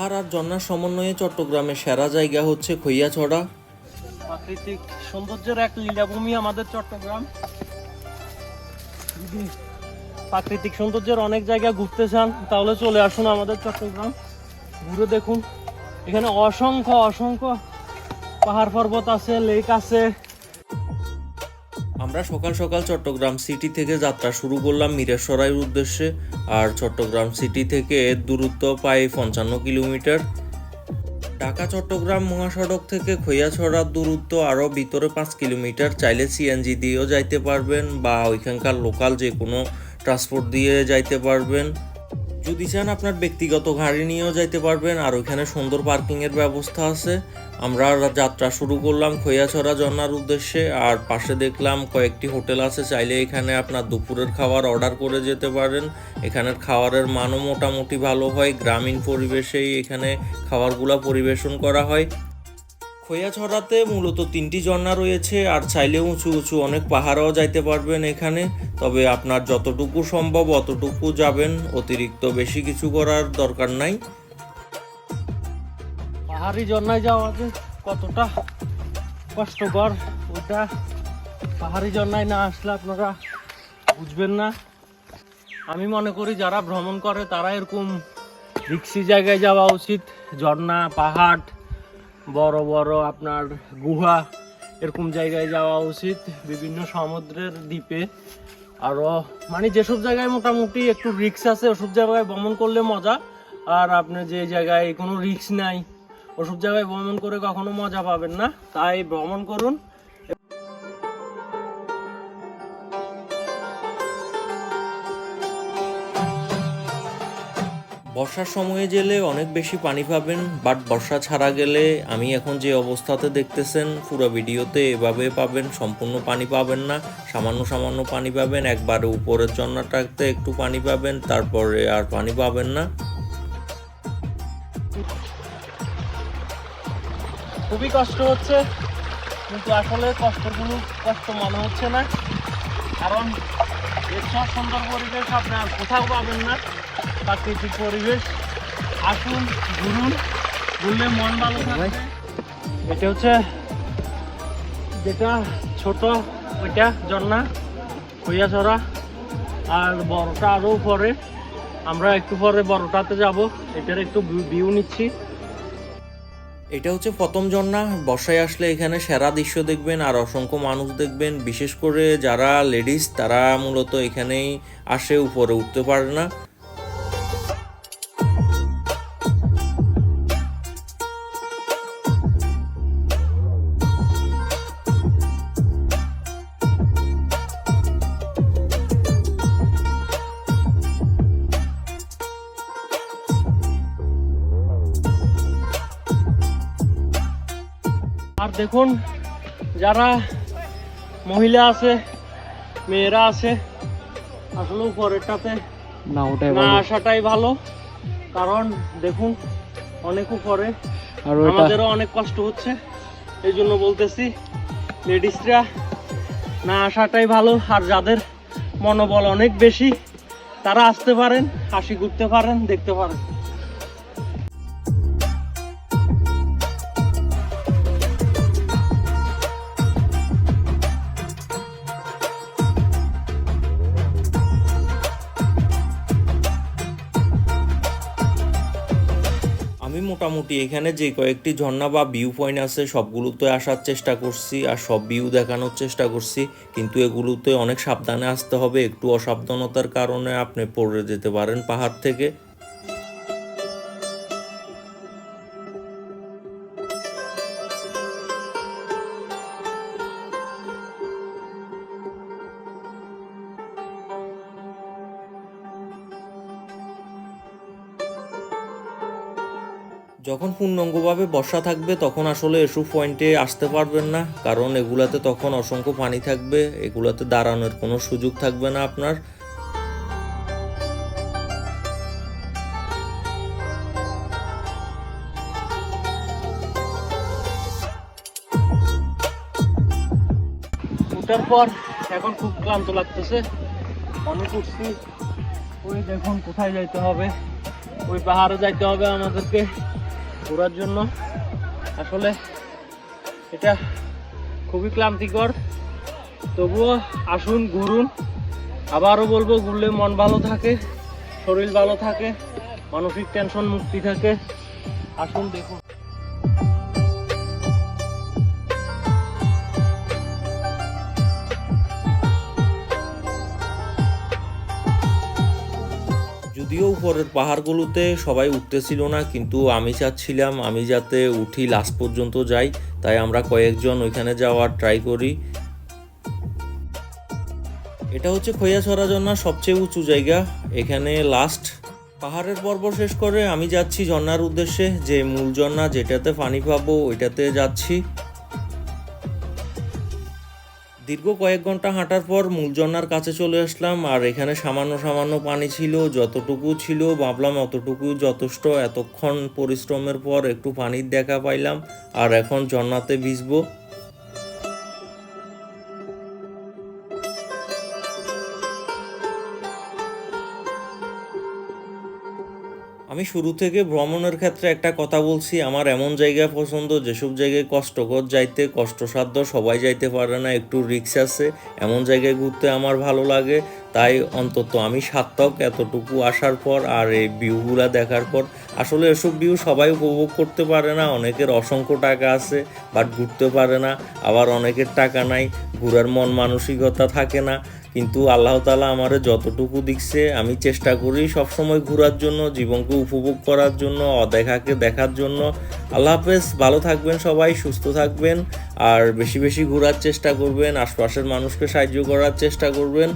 পাহাড় আর ঝর্ণার সমন্বয়ে চট্টগ্রামের সেরা জায়গা হচ্ছে খইয়াছড়া প্রাকৃতিক সৌন্দর্যের এক লীলাভূমি আমাদের চট্টগ্রাম। প্রাকৃতিক সৌন্দর্যের অনেক জায়গা ঘুরতে চান, তাহলে চলে আসুন আমাদের চট্টগ্রাম। ঘুরে দেখুন। এখানে অসংখ্য অসংখ্য পাহাড় পর্বত আছে, লেক আছে। আমরা সকাল সকাল চট্টগ্রাম সিটি থেকে যাত্রা শুরু করলাম মিরেশ্বরাইয়ের উদ্দেশ্যে। আর চট্টগ্রাম সিটি থেকে দূরত্ব প্রায় পঞ্চান্ন কিলোমিটার। ঢাকা চট্টগ্রাম মহাসড়ক থেকে খৈয়াছড়ার দূরত্ব আরও ভিতরে পাঁচ কিলোমিটার। চাইলে সিএনজি দিয়েও যাইতে পারবেন বা ওইখানকার লোকাল যে কোনো ট্রান্সপোর্ট দিয়ে যাইতে পারবেন। যদি চান আপনার ব্যক্তিগত গাড়ি নিয়েও যাইতে পারবেন, আর ওইখানে সুন্দর পার্কিংয়ের ব্যবস্থা আছে। আমরা যাত্রা শুরু করলাম খৈয়াছড়া জন্নার উদ্দেশ্যে, আর পাশে দেখলাম কয়েকটি হোটেল আছে। চাইলে এখানে আপনার দুপুরের খাবার অর্ডার করে যেতে পারেন। এখানের খাবারের মানও মোটামুটি ভালো হয়। গ্রামীণ পরিবেশেই এখানে খাবারগুলো পরিবেশন করা হয়। খৈয়াছড়াতে মূলত তিনটি ঝর্ণা রয়েছে, আর চাইলে উঁচু উঁচু অনেক পাহাড়ও যাইতে পারবেন এখানে। তবে আপনার যতটুকু সম্ভব অতটুকু যাবেন, অতিরিক্ত বেশি কিছু করার দরকার নাই। পাহাড়ি ঝর্ণায় যাওয়া যে কতটা কষ্টকর, ওটা পাহাড়ি ঝর্ণায় না আসলে আপনারা বুঝবেন না। আমি মনে করি যারা ভ্রমণ করে তারা এরকম রিক্সি জায়গায় যাওয়া উচিত। ঝর্ণা, পাহাড় বড় বড় আপনার গুহা, এরকম জায়গায় যাওয়া উচিত, বিভিন্ন সমুদ্রের দ্বীপে। আরও মানে যেসব জায়গায় মোটামুটি একটু রিক্স আছে, ওসব জায়গায় ভ্রমণ করলে মজা। আর আপনি যে জায়গায় কোনো রিক্স নাই, ওসব জায়গায় ভ্রমণ করে কখনো মজা পাবেন না। তাই ভ্রমণ করুন। বর্ষার সময়ে গেলে অনেক বেশি পানি পাবেন বাট বর্ষা ছাড়া গেলে আমি এখন যে অবস্থাতে দেখতেছেন, পুরো ভিডিওতে এভাবে পাবেন, সম্পূর্ণ পানি পাবেন না, সামান্য সামান্য পানি পাবেন, একবারে উপরের চন্নাটাতে একটু পানি পাবেন, তারপরে আর পানি পাবেন না। খুবই কষ্ট হচ্ছে, কিন্তু আসলে কষ্টগুলো, কষ্ট মনে হচ্ছে না, কারণ এর সব সুন্দর পরিবেশ আপনি আর কোথাও পাবেন না। প্রাকৃতিক পরিবেশ। আসুন ঘুরুন ঘুরলে মন ভালো থাকবে। এটা হচ্ছে যেটা ছোট ওইটা ঝর্ণা হইয়াছড়া আর বড়টা আরও পরে আমরা একটু পরে বড়টাতে যাব। এটার একটু ভিউ নিচ্ছি। এটা হচ্ছে প্রথম ঝর্ণা। বর্ষায় আসলে এখানে সেরা দৃশ্য দেখবেন আর অসংখ্য মানুষ দেখবেন। বিশেষ করে যারা লেডিস তারা মূলত এখানেই আসে উপরে উঠতে পারে না। আর দেখুন যারা মহিলা আছে মেয়েরা আছে আসলে উপরেরটাতে না ওটাই না আসাটাই ভালো। কারণ দেখুন অনেক উপরে আর আমাদেরও অনেক কষ্ট হচ্ছে। এই জন্য বলতেছি লেডিসরা না আসাটাই ভালো। আর যাদের মনোবল অনেক বেশি তারা আসতে পারেন হাসি ঘুরতে পারেন দেখতে পারেন। মোটামুটি এখানে যে কয়েকটি ঝর্ণা বা ভিউ পয়েন্ট আছে, সবগুলোতে আসার চেষ্টা করছি আর সব ভিউ দেখানোর চেষ্টা করছি। কিন্তু এগুলোতে অনেক সাবধানে আসতে হবে, একটু অসাবধানতার কারণে আপনি পড়ে যেতে পারেন পাহাড় থেকে। যখন পূর্ণাঙ্গভাবে বর্ষা থাকবে, তখন আসলে এসব পয়েন্টে আসতে পারবেন না। কারণ এগুলাতে তখন অসংখ্য পানি থাকবে, এগুলাতে দাঁড়ানোর কোনো সুযোগ থাকবে না আপনার। ওঠার পর এখন খুব ক্লান্ত লাগতেছে। অনেক উঠছি ওই দেখুন কোথায় যাইতে হবে। ওই পাহাড়ে যাইতে হবে আমাদেরকে। ঘোরার জন্য। আসলে এটা খুবই ক্লান্তিকর। তবুও আসুন, ঘুরুন। আবারও বলব, ঘুরলে মন ভালো থাকে, শরীর ভালো থাকে, মানসিক টেনশন মুক্তি থাকে। আসুন, দেখুন। যদিও উপরের পাহাড়গুলোতে সবাই উঠতেছিল না, কিন্তু আমি চাচ্ছিলাম আমি যাতে উঠি লাস্ট পর্যন্ত যাই, তাই আমরা কয়েকজন ওইখানে যাওয়ার ট্রাই করি। এটা হচ্ছে খৈয়াছড়া ঝর্ণার সবচেয়ে উঁচু জায়গা, এখানে লাস্ট পাহাড়ের পর্ব শেষ করে আমি যাচ্ছি ঝর্ণার উদ্দেশ্যে, যে মূল ঝর্ণা যেটাতে পানি পাবো ওইটাতে যাচ্ছি। দীর্ঘ কয়েক ঘণ্টা হাঁটার পর মূল ঝর্ণার কাছে চলে আসলাম, আর এখানে সামান্য সামান্য পানি ছিল, যতটুকু ছিল ভাবলাম অতটুকু যথেষ্ট। এতক্ষণ পরিশ্রমের পর একটু পানির দেখা পাইলাম, আর এখন ঝর্ণাতে ভিজবো। আমি শুরু থেকে ভ্রমণের ক্ষেত্রে একটা কথা বলছি, আমার এমন জায়গা পছন্দ, যেসব জায়গায় কষ্টকর যাইতে, কষ্টসাধ্য, সবাই যাইতে পারে না, একটু রিক্স আছে, এমন জায়গায় ঘুরতে আমার ভালো লাগে। তাই অন্তত আমি সার্থক এতটুকু আসার পর আর এই ভিউগুলা দেখার পর, আসলে এসব ভিউ সবাই উপভোগ করতে পারে না, অনেকের অসংখ্য টাকা আছে বাট ঘুরতে পারে না, আবার অনেকের টাকা নাই, ঘুরার মন মানসিকতা থাকে না। কিন্তু আল্লাহ তালা আমারে যতটুকু দিচ্ছে, আমি চেষ্টা করি সবসময় ঘোরার জন্য, জীবনকে উপভোগ করার জন্য, অদেখাকে দেখার জন্য। আল্লাহ হাফেজ, ভালো থাকবেন সবাই, সুস্থ থাকবেন, আর বেশি বেশি ঘোরার চেষ্টা করবেন, আশপাশের মানুষকে সাহায্য করার চেষ্টা করবেন।